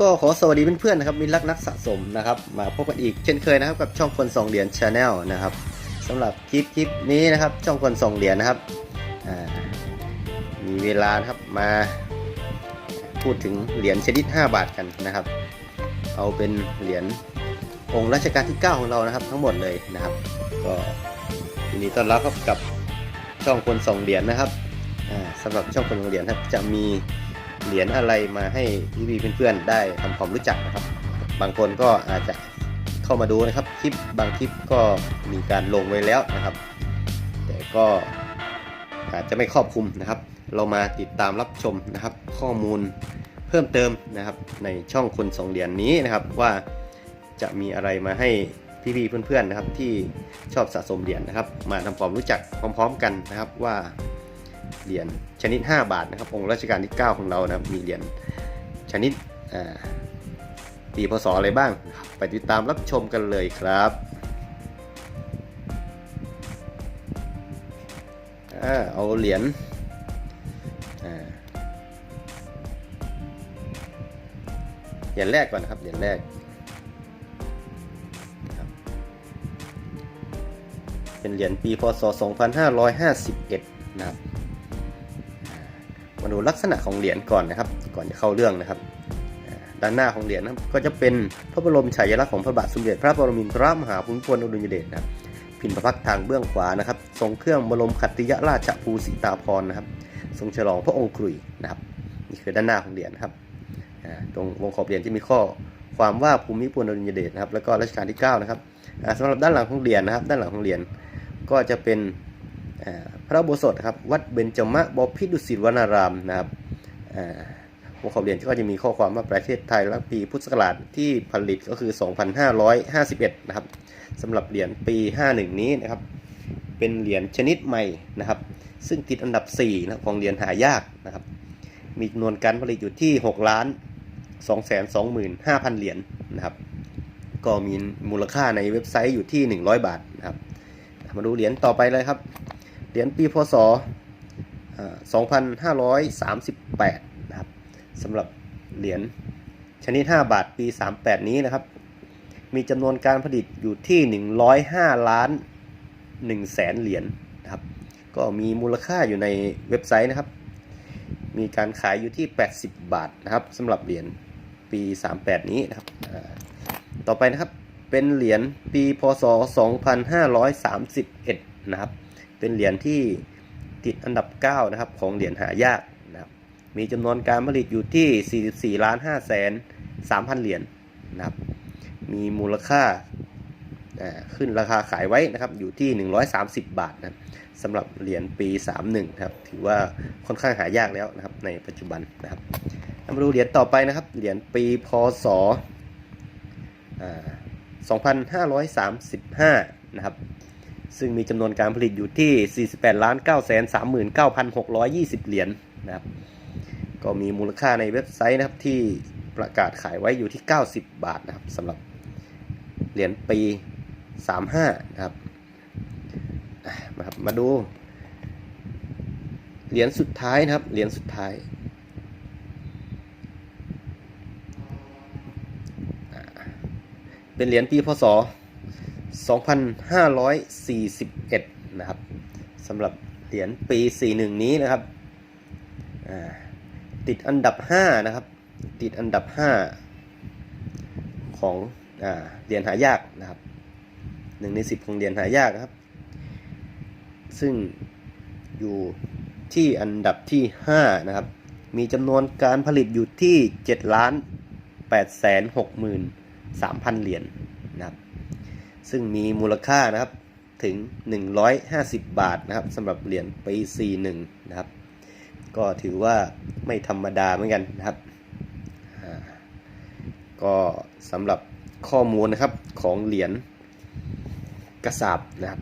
ก็ขอสวัสดีเพื่อนๆนะครับมิตรรักนักสะสมนะครับมาพบกันอีกเช่นเคยนะครับกับช่องคนส่งเหรียญชาแนลนะครับสำหรับคลิปคลิปนี้นะครับช่องคนส่งเหรียญนะครับมีเวลาครับมาพูดถึงเหรียญชนิด 5 บาทกันนะครับ เอาเป็นเหรียญองค์รัชกาลที่ 9 ของเรานะครับ ทั้งหมดเลยนะครับ ก็ยินดีต้อนรับครับกับช่องคนส่งเหรียญนะครับอ่าสำหรับช่องคนส่งเหรียญครับจะมี เหรียญอะไรมาให้พี่ๆเพื่อนๆได้ทำความรู้จักนะครับ บางคนก็อาจจะเข้ามาดูนะครับคลิปบางคลิปก็มีการลงไว้แล้วนะครับ แต่ก็อาจจะไม่ครอบคลุมนะครับ เรามาติดตามรับชมนะครับ ข้อมูลเพิ่มเติมนะครับในช่องคนส่งเหรียญนี้นะครับว่าจะมีอะไรมาให้พี่ๆเพื่อนๆนะครับที่ชอบสะสมเหรียญนะครับ มาทำความรู้จักพร้อม ๆ กันนะครับว่า เหรียญชนิด 5 บาทนะครับองค์รัชกาลที่ 9 ของเรานะครับมีเหรียญชนิดปีพศอะไรบ้าง ไปติดตามรับชมกันเลยครับเอาเหรียญเหรียญแรกก่อนนะครับเหรียญแรกเป็นเหรียญปีพศ 2551 นะครับ มาดูลักษณะของเหรียญก่อนนะครับ ก่อนจะเข้าเรื่องนะครับ ด้านหน้าของเหรียญนะครับก็จะเป็นพระบรมฉายาลักษณ์ของพระบาทสมเด็จพระปรมินทรมหาภูมิพลอดุลยเดชนะครับพิมพ์พระพักทางเบื้องขวานะครับ ทรงเครื่องบรมขัตติยราชภูสิตาภรนะครับ ทรงฉลองพระองค์กรุยนะครับนี่คือด้านหน้าของเหรียญครับตรงวงขอบเหรียญที่มีข้อความว่าภูมิพลอดุลยเดชนะครับ แล้วก็รัชกาลที่9นะครับอ่าสำหรับด้านหลังของเหรียญนะครับ ด้านหลังของเหรียญก็จะเป็น พระโบสถครับวัดเบญจมะบพิตรดุสิตวนารามนะครับอ่าหัวข้อเรียนก็จะมีข้อความว่าประเทศไทยและปีพุทธศักราชที่ผลิตก็คือ 2551 นะครับสำหรับเหรียญปี 51 นี้นะครับ เป็นเหรียญชนิดใหม่นะครับ ซึ่งติดอันดับ4นะของเหรียญหายากนะครับ มีจำนวนการผลิตอยู่ที่ 6 ล้าน 225,000 เหรียญนะครับ ก็มีมูลค่าในเว็บไซต์อยู่ที่ 100 บาทนะครับ มาดูเหรียญต่อไปเลยครับ เหรียญปีพศอ่า2538 นะครับสำหรับเหรียญชนิด 5 บาทปี 38 นี้นะครับ มีจำนวนการผลิตอยู่ที่ 105 ล้าน1แสนเหรียญนะครับ ก็มีมูลค่าอยู่ในเว็บไซต์นะครับ มีการขายอยู่ที่ 80 บาทนะครับสำหรับเหรียญปี 38 นี้นะครับ ต่อไปนะครับเป็นเหรียญปีพศ 2531 นะครับ เป็นเหรียญที่ติดอันดับ 9 นะครับ ของเหรียญหายากนะครับ มีจำนวนการผลิตอยู่ที่ 44ล้าน5แสน3,000 เหรียญนะครับ มีมูลค่าขึ้นราคาขายไว้นะครับอยู่ที่ 130 บาทนะสำหรับเหรียญปี 31ครับถือว่าค่อนข้างหายากแล้วนะครับในปัจจุบันนะครับมาดูเหรียญต่อไปนะครับเหรียญปีพศ2,535นะครับ ซึ่งมีจำนวนการผลิตอยู่ที่ 48ล้าน9 3 9 6 2 0 เหรียญนะครับ ก็มีมูลค่าในเว็บไซต์นะครับที่ประกาศขายไว้อยู่ที่ 90 บาทนะครับสำหรับเหรียญปี 35 นะครับมาครับมาดูเหรียญสุดท้ายนะครับ เหรียญสุดท้าย เป็นเหรียญปีพศ 2541 นะครับสำหรับเหรียญปี 41 นี้นะครับ ติดอันดับ 5 นะครับ ติดอันดับ 5 ของอเหรียญหายากนะครับหนึ่งในสิบของเหรียญหายากครับ ซึ่งอยู่ที่อันดับที่ 5 นะครับ มีจำนวนการผลิตอยู่ที่7ล้าน8 6 3 0 0 0 เหรียญนะครับ ซึ่งมีมูลค่านะครับถึง 150 บาทนะครับสำหรับเหรียญปี 41 นะครับ ก็ถือว่าไม่ธรรมดาเหมือนกันนะครับก็สำหรับข้อมูลนะครับของเหรียญกระสาบนะครับ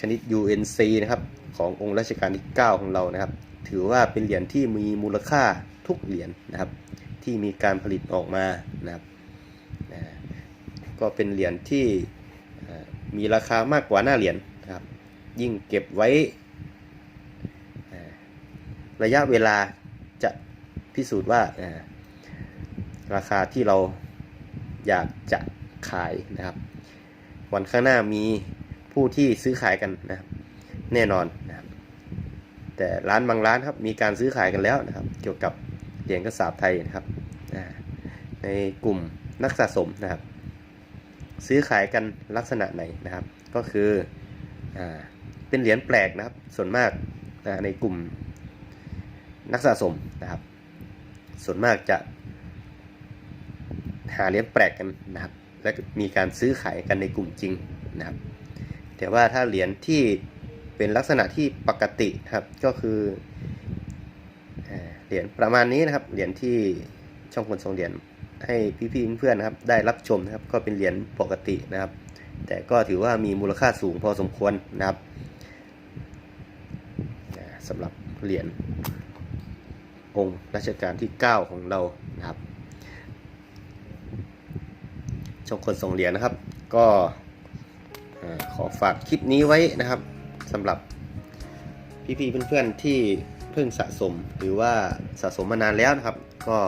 ชนิด UNC นะครับขององค์รัชกาลที่ 9 ของเรานะครับ ถือว่าเป็นเหรียญที่มีมูลค่าทุกเหรียญนะครับ ที่มีการผลิตออกมานะครับ ก็เป็นเหรียญที่มีราคามากกว่าหน้าเหรียญนะครับ ยิ่งเก็บไว้ระยะเวลาจะพิสูจน์ว่าราคาที่เราอยากจะขายนะครับ วันข้างหน้ามีผู้ที่ซื้อขายกันนะครับแน่นอนนะครับแต่ร้านบางร้านครับมีการซื้อขายกันแล้วนะครับ เกี่ยวกับเหรียญกระสาบไทยนะครับในกลุ่มนักสะสมนะครับ ซื้อขายกันลักษณะไหนนะครับ ก็คืออเป็นเหรียญแปลกนะครับ ส่วนมากในกลุ่มนักสะสมนะครับ ส่วนมากจะหาเหรียญแปลกกันนะครับ และมีการซื้อขายกันในกลุ่มจริงนะครับ แต่ว่าถ้าเหรียญที่เป็นลักษณะที่ปกตินะครับก็คือเหรียญประมาณนี้นะครับเหรียญที่ช่องคนทรงเหรียญ ให้พี่ๆเพื่อนๆนะครับ ได้รับชมนะครับ ก็เป็นเหรียญปกตินะครับ แต่ก็ถือว่ามีมูลค่าสูงพอสมควรนะครับสำหรับเหรียญองค์รัชกาลที่ 9 ของเรานะครับช่องคนส่งเหรียญนะครับ ก็ขอฝากคลิปนี้ไว้นะครับสำหรับพี่ๆเพื่อนๆที่เพิ่งสะสมหรือว่าสะสมมานานแล้วนะครับ ก็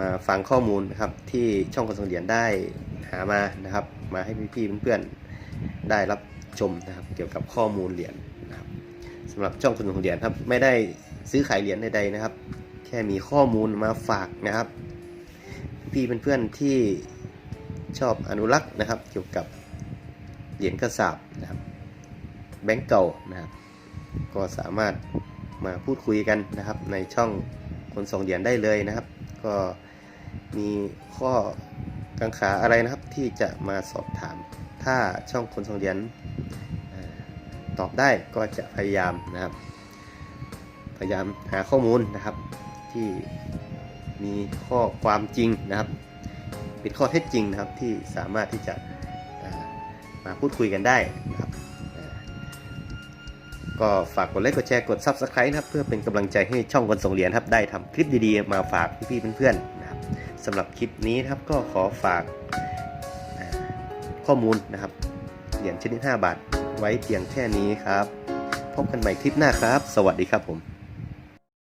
มาฟังข้อมูลนะครับที่ช่องคนส่งเหรียญได้หามานะครับ มาให้พี่ๆเพื่อนๆได้รับชมนะครับ เกี่ยวกับข้อมูลเหรียญนะครับสำหรับช่องคนส่งเหรียญครับไม่ได้ซื้อขายเหรียญใดๆนะครับ แค่มีข้อมูลมาฝากนะครับ พี่เพื่อนๆที่ชอบอนุรักษ์นะครับ เกี่ยวกับเหรียญกระสาบนะครับแบงก์เก่านะครับ ก็สามารถมาพูดคุยกันนะครับในช่องคนส่งเหรียญได้เลยนะครับ ก็มีข้อกังขาอะไรนะครับที่จะมาสอบถาม ถ้าช่องคนส่งเรียญอ่าตอบได้ก็จะพยายามนะครับ พยายามหาข้อมูลนะครับ ที่มีข้อความจริงนะครับ เป็นข้อเท็จจริงนะครับที่สามารถที่จะมาพูดคุยกันได้นะครับ ก็ฝากกดไลค์กดแชร์กด Subscribe นะครับ เพื่อเป็นกำลังใจให้ช่องคนส่งเหรียญครับ ได้ทำคลิปดีๆ มาฝากพี่ๆเพื่อนๆนะครับสำหรับคลิปนี้นะครับก็ขอฝากข้อมูลนะครับเหรียญชนิด 5 บาท ไว้เพียงแค่นี้ครับ พบกันใหม่คลิปหน้าครับ สวัสดีครับผม